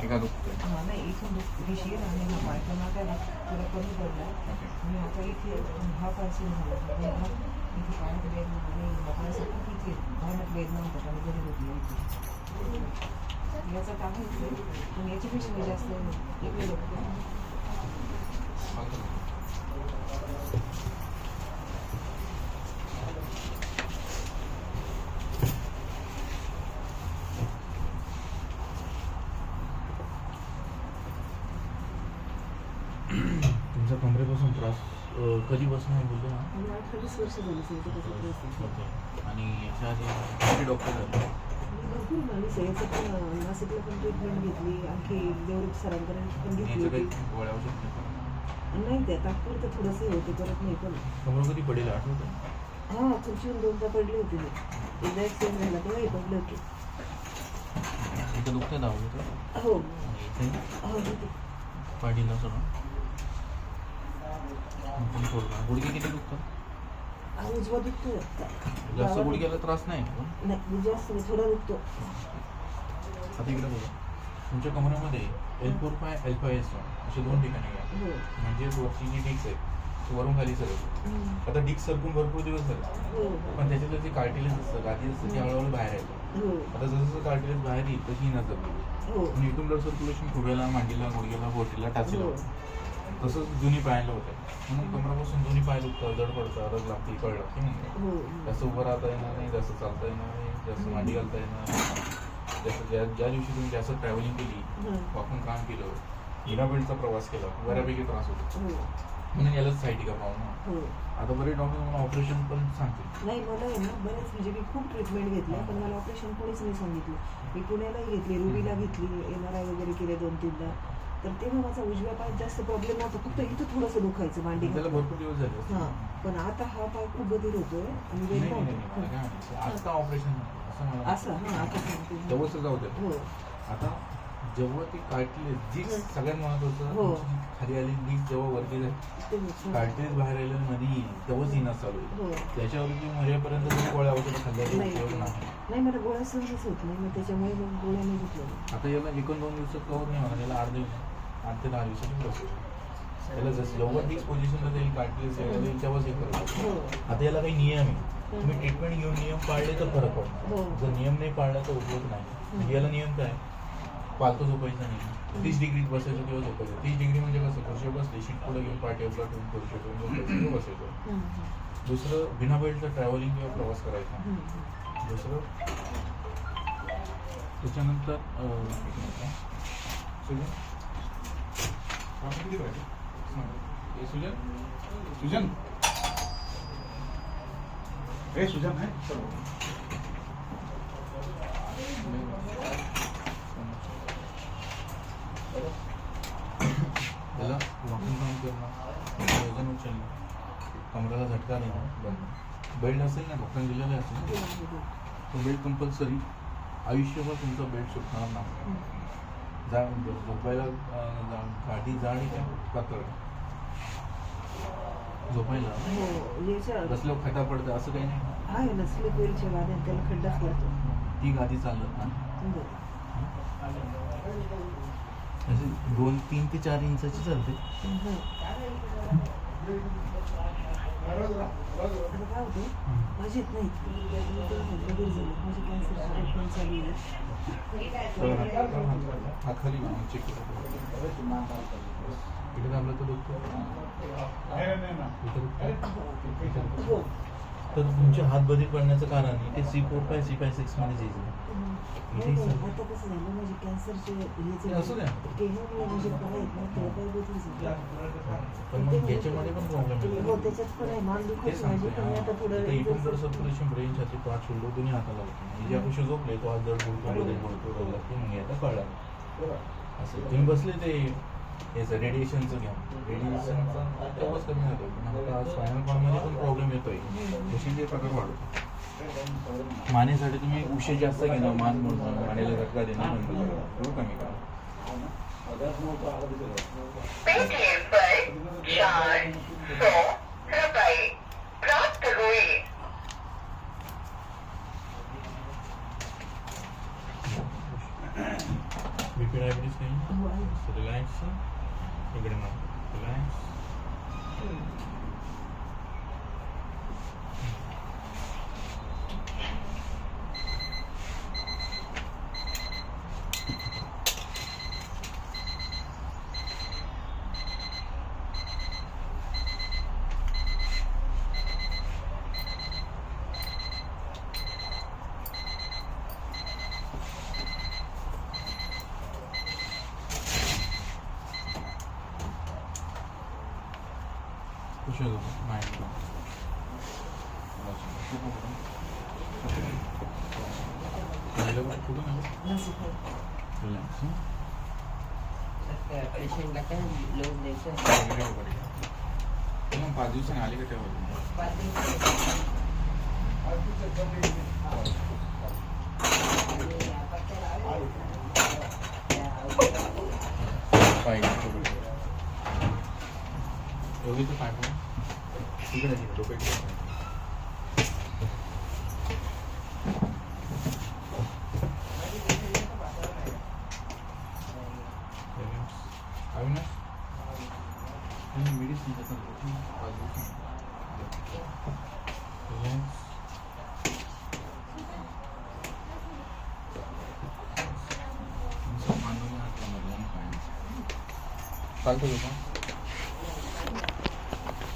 बाकी काय दुखतंय हा नाही इथून दुख- आणि थोडा कमी पडला आणि आता इथे हा पाय सुरू झाला इथे पायात वेदना आणि मोकळ्यासारखं इथे भयानक वेदना होतात. आणि घरी होती इथे. याचा काय इथे पण याच्यापेक्षा मी जास्त इकडे बघते तुमचा कमरेपासून त्रास अं, कधीपासून आहे बोलतो ना? आणि अठ्ठावीस वर्ष झाली सर इथे त्याचा त्रास आहे. ओके. आणि याच्या आधी किती डॉक्टर झाले? भरपूर माणूस आहे याचं पण नाशिकला पण ट्रीटमेंट घेतली आणखी देवरूप सरांकडे पण घेतली याचं होती. काही गोळ्या औषध नाही का? नाही त्या तात्पुरतं थोडंसं हे होते परत नाही पण. कमर कधी पडेल आठवतं हा दोनदा पडली होती मी. एकदा ॲक्सिडेंट झाला तेव्हाही पडले होते. इथं दुखतं दावलं तर हो. आणि इथे? हो होते. पाठीला गुडघे किती दुखतात? हा उजवा दुखतो. जास्त गुडघ्याला त्रास नाही जास्त थोडा दुखतो. आता इकडे बघा. तुमच्या कमरेमध्ये L four five L five S असे दोन ठिकाणी आहे. हो. म्हणजे वरची जी डिक्स आहे वरून खाली हम्म. आता डिक्स सरकून भरपूर दिवस झाले. हो पण त्याच्यातलं जे कार्टिलेज असतं गादी असतं ते हळूहळू बाहेर येतं. हो. आता जसं जसं कार्टिलेज बाहेर येईल तशी ही नजर हो. इथून ब्लड सर्क्युलेशन खुब्याला मांडीला गुडघ्याला बोटीला टाचीला. हो. तसंच जुनी पायाला होतं. म्हणून कमरापासून जुनी पाय दुखतं जड पडतं रग लागते कळ लागते म्हणून हो जास्त उभं राहता येणार नाही जास्त चालता येणार नाही जास्त मांडी घालता येणार नाही. जास्त ज्या ज्या दिवशी तुम्ही जास्त ट्रॅव्हलिंग केली हा. वाकून काम केलं बेल्टचा प्रवास केला बऱ्यापैकी त्रास होतो. हो. म्हणून यालाच सायटिका प्रॉब्लेम हो. आता बरेच डॉक्टर मला ऑपरेशन पण सांगतील. नाही मला आहे ना बरेच म्हणजे मी खूप ट्रीटमेंट घेतल्या पण मला ऑपरेशन कोणीच नाही सांगितलं. मी पुण्यालाही घेतली रुबीला घेतली एम आर आय वगैरे केले दोन तीनदा तर तेव्हा माझा उजव्या पायात जास्त प्रॉब्लेम नव्हता. फक्त इथं थोडंसं दुखायचं मांडी त्याला भरपूर दिवस झाले हां पण आता हा पाय खूप बधीर होतोय आणि होते. का ऑपरेशन असं हां आता. तेव्हाच जाऊ दे हो. आता जेव्हा ती कार्टिलेज जी. सगळ्यात महत्वाचं हो. जी खाली आली डी जेव्हा वरती. कार्टिलेज बाहेर मध्ये येईल तेव्हाच येणं चालू हो. त्याच्यावरती मरेपर्यंत तुम्ही गोळ्या औषधं खाल्ल्याचा नाही उपयोग नाही. नाही मला गोळ्या सहजच होत नाही. मग त्याच्यामुळे गोळ्या नाही घेतल्या. आता याला एकूण दोन दिवसात कवर नाही होणार याला आठ दिवस आठ ते दहा दिवसाची प्रोसेस त्याला जसं जेव्हा तीच पोझिशनला जाईल कार्टिलेज येईल तेव्हाच हे करत हो. आता याला काही नियम आहे. तुम्ही ट्रीटमेंट घेऊन नियम पाळले तर फरक पडतो. हो. जर नियम नाही पाळला तर उपयोग नाही. म्हणजे याला नियम काय? पालतो झोपायचा नाही. तीस डिग्रीत बसायचं किंवा झोपायचं. तीस डिग्री म्हणजे कसं? खुर्शीवर बसले शीट पुढे घेऊन पाठी आपला ठेवून खुर्शी ठेवून किंवा बसायचं. हं, हं, दुसरं बिना बेल्टचं ट्रॅव्हलिंग किंवा प्रवास करायचा. हं, हं. दुसरं? त्याच्यानंतर हा. सुजन हे सुजन सुजन ए सुजन है त्याला वॉकिंग काम करणं वजन उचलणं कमराला झटका बंद बेल्ट असेल ना डॉक्टरांनी दिलेलं असेल तो बेल्ट कंपल्सरी आयुष्यभर तुमचा बेल्ट सुटणार नाही जा झोपायला अं, जा- गाडी जाड आहे का पातळ झोपायला? हो बसल्यावर खटा पडतं असं काही नाही? आहे ना स्लिप वेलच्या गाड्या त्याला खड्डाच लागतो ती गादी चालत. अशी दोन तीन ते चार इंचाची चालते. हं. काय होतं माझी नाही माझी तर तुमचे हात बधीर पडण्याचं कारण आहे ते सी फोर फाय सी फाय सिक्समध्ये जायचं नाही नाही आता कसं झालं माझे कॅन्सरचे ते असू द्या. केल्यामुळे माझे पाय आहेत ना त्याला पाय बदल झाले पण मग याच्यामध्ये पण प्रॉब्लेम हो येतो त्याच्यात पण आहे मान ते दुखत माझी सांगतोय पण मी आता हा. थोडं इथं इथून जर exercise- सर्क्युलेशन ब्रेन छाती पाठ शोल्डर दोन्ही हाताला होतं म्हणजे जे आपण झोपले तो हात जड बोलतो बदल बोलतो रग लागते मग याचा कळला असं तुम्ही बसले ते याचं रेडिएशनचं घ्या रेडिएशनचा तेव्हाच कमी होतो पण आता स्पायनल कॉर्डमध्ये पण प्रॉब्लेम येतोय जशी प्रकार वाढतो मानेसाठी तुम्ही उशी जास्त घेणं मान म्हणून मानेला धक्का देणं बंद कमी करा पेटीएम पर चार सौ प्राप्त हुए बीपी इकडे मग रिलॅक्स आहे. रिलॅक्स पेशंटला काय लोन द्यायचं पाच दिवसांनी आले का तेव्हा पाच दिवस आणि आपण त्याला आलो. त्या औषधात पाय योगीचं पाय पण तिकडे तिकडे